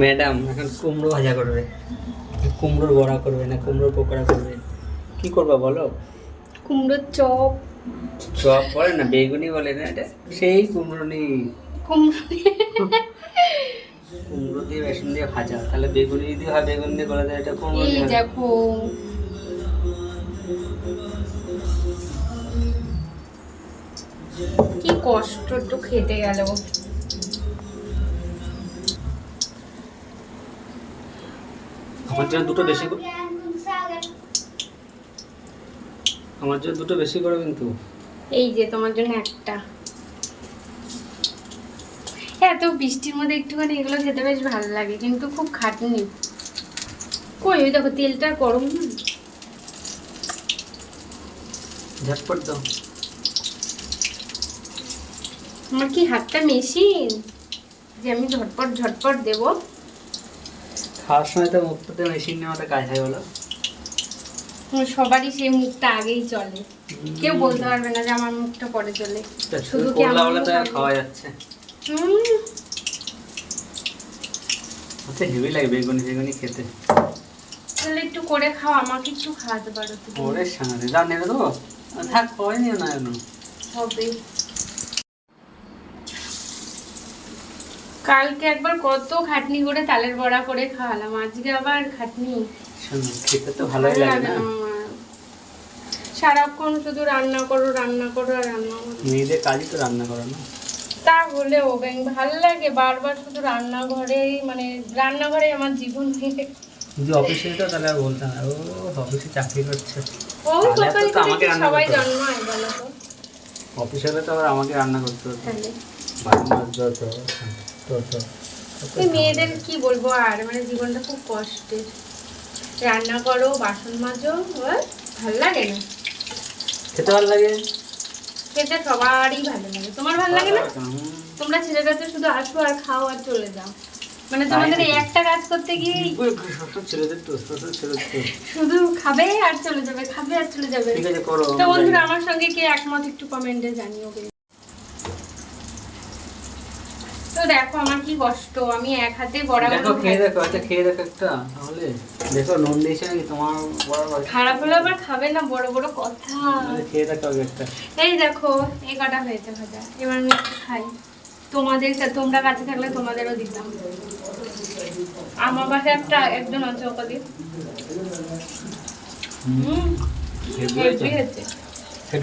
Madam এখন কুমড়ো ভাজা করবে। কুমড়োর বড়া করবে না কুমড়োর পকোড়া করবে। কি করবা বলো? কুমড়োর চপ। চপ বলে না বেগুনি বলে না এটা? সেই কুমড়ো নেই কুমড়ো দিয়ে। বেসন দিয়ে ভাজা। তাহলে বেগুনি যদি হয় বেগুন দিয়ে করা যায় এটা কুমড়ো দিয়ে। দেখো। কি কষ্ট তো খেতে গেল। আমার জন্য দুটো বেশি করে আমার জন্য দুটো বেশি করে কিন্তু। এই যে তোমার জন্য একটা। এত বৃষ্টির মধ্যে একটুখানি এগুলো খেতে বেশ ভালো লাগে কিন্তু খুব খাটনি। কই ওই দেখো তেলটা গরম না? ঝটপট দাও। আমার কি হাতটা মেশিন? যে আমি ঝটপট ঝটপট দেবো। খাওয়ার সময় তো মুখটাতে মেশিন নেওয়াটা কাজ হয় বলো। সবারই সেই মুখটা আগেই চলে। কেউ বলতে পারবে না যে আমার মুখটা পরে চলে। শুধু কি আমার খাওয়া যাচ্ছে। আচ্ছা হেভি লাগে বেগুনি বেগুনি খেতে। তাহলে একটু করে খাও আমাকে একটু খাওয়াতে পারো ওরে সামনে দাও নেড়ে দেবো? থাক খাওয়াই নিও না এখন। হবে। কালকে একবার কত খাটনি করে তালের বড়া করে খাওয়ালাম আজকে আবার খাটনি। খেতে তো ভালোই লাগে না সারাক্ষণ শুধু রান্না করো রান্না করো আর রান্না করো। মেয়েদের কাজই তো রান্না করা না। তা হলেও ব্যাং ভালো লাগে বারবার শুধু রান্নাঘরেই মানে রান্নাঘরে আমার জীবন যদি অফিসে তাহলে বলতাম ও অফিসে চাকরি করছে। ও কপাল আমাকে সবাই জন্মায় বলো তো। অফিসে তো আবার আমাকে রান্না করতে হতো তাহলে। বাড়ি মাছ ধরো তো তো তো এই মেয়েদের কি বলব আর? মানে জীবনটা খুব কষ্টের। রান্না করো বাসন মাজো ভালো লাগে না। খেতে ভালো লাগে? খেতে সবারই ভালো লাগে। তোমার ভালো লাগে না? তোমরা ছেলেরা তো শুধু আসো আর খাও আর চলে যাও। মানে তোমাদের এই একটা কাজ করতে গিয়ে শুধু খাবে আর চলে যাবে খাবে আর চলে যাবে। তো বন্ধুরা আমার সঙ্গে কে একমত একটু কমেন্টে জানিও কিন্তু। তো দেখো আমার কি কষ্ট আমি এক হাতে বড়া দেখো খেয়ে দেখো আচ্ছা খেয়ে দেখো একটা তাহলে। দেখো নুন দিয়েছে নাকি? তোমার বড় বড় খারাপ হলে আবার খাবে না বড় বড় কথা। খেয়ে দেখো একটা। এই দেখো এই কটা হয়েছে ভাজা। এবার আমি একটু খাই। তোমাদের তোমরা কাছে থাকলে তোমাদেরও দিতাম। আমার পাশে একটা একজন আছে ওকে হুম। হেভি হয়েছে?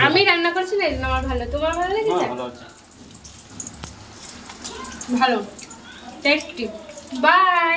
আমি রান্না করছি না আমার ভালো। তোমার ভালো লেগেছে? হ্যাঁ, ভালো আছে ভালো টেস্টি বাই